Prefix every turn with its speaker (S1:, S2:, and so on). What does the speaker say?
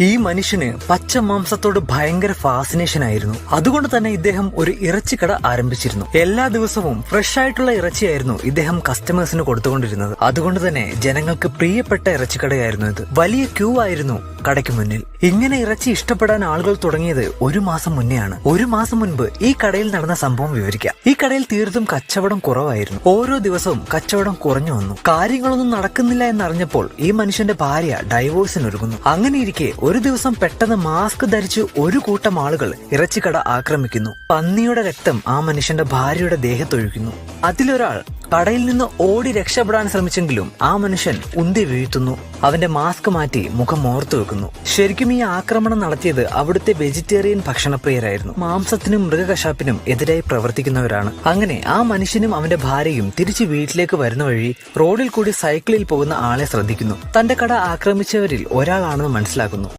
S1: ഈ മനുഷ്യന് പച്ച മാംസത്തോട് ഭയങ്കര ഫാസിനേഷൻ ആയിരുന്നു. അതുകൊണ്ട് തന്നെ ഇദ്ദേഹം ഒരു ഇറച്ചിക്കട ആരംഭിച്ചിരുന്നു. എല്ലാ ദിവസവും ഫ്രഷ് ആയിട്ടുള്ള ഇറച്ചിയായിരുന്നു ഇദ്ദേഹം കസ്റ്റമേഴ്സിന് കൊടുത്തുകൊണ്ടിരുന്നത്. അതുകൊണ്ട് തന്നെ ജനങ്ങൾക്ക് പ്രിയപ്പെട്ട ഇറച്ചിക്കടയായിരുന്നു ഇത്. വലിയ ക്യൂ ആയിരുന്നു കടയ്ക്ക് മുന്നിൽ. ഇങ്ങനെ ഇറച്ചി ഇഷ്ടപ്പെടാൻ ആളുകൾ തുടങ്ങിയത് ഒരു മാസം മുന്നെയാണ്. ഒരു മാസം മുൻപ് ഈ കടയിൽ നടന്ന സംഭവം വിവരിക്കാം. ഈ കടയിൽ തീർത്തും കച്ചവടം കുറവായിരുന്നു. ഓരോ ദിവസവും കച്ചവടം കുറഞ്ഞു വന്നു. കാര്യങ്ങളൊന്നും നടക്കുന്നില്ല എന്നറിഞ്ഞപ്പോൾ ഈ മനുഷ്യന്റെ ഭാര്യ ഡൈവോഴ്സിന് ഒരുങ്ങുന്നു. അങ്ങനെ ഇരിക്കെ ഒരു ദിവസം പെട്ടെന്ന് മാസ്ക് ധരിച്ച് ഒരു കൂട്ടം ആളുകൾ ഇറച്ചിക്കട ആക്രമിക്കുന്നു. പന്നിയുടെ രക്തം ആ മനുഷ്യന്റെ ഭാര്യയുടെ ദേഹത്തൊഴുകുന്നു അതിലൊരാൾ കടയിൽ നിന്ന് ഓടി രക്ഷപ്പെടാൻ ശ്രമിച്ചെങ്കിലും ആ മനുഷ്യൻ ഉന്തി വീഴ്ത്തുന്നു. അവന്റെ മാസ്ക് മാറ്റി മുഖം ഓർത്തു വെക്കുന്നു. ശരിക്കും ഈ ആക്രമണം നടത്തിയത് അവിടുത്തെ വെജിറ്റേറിയൻ ഭക്ഷണപ്രിയരായിരുന്നു. മാംസത്തിനും മൃഗകശാപ്പിനും എതിരായി പ്രവർത്തിക്കുന്നവരാണ്. അങ്ങനെ ആ മനുഷ്യനും അവന്റെ ഭാര്യയും തിരിച്ചു വീട്ടിലേക്ക് വരുന്ന വഴി റോഡിൽ കൂടി സൈക്കിളിൽ പോകുന്ന ആളെ ശ്രദ്ധിക്കുന്നു. തന്റെ കട ആക്രമിച്ചവരിൽ ഒരാളാണെന്ന് മനസ്സിലാക്കുന്നു.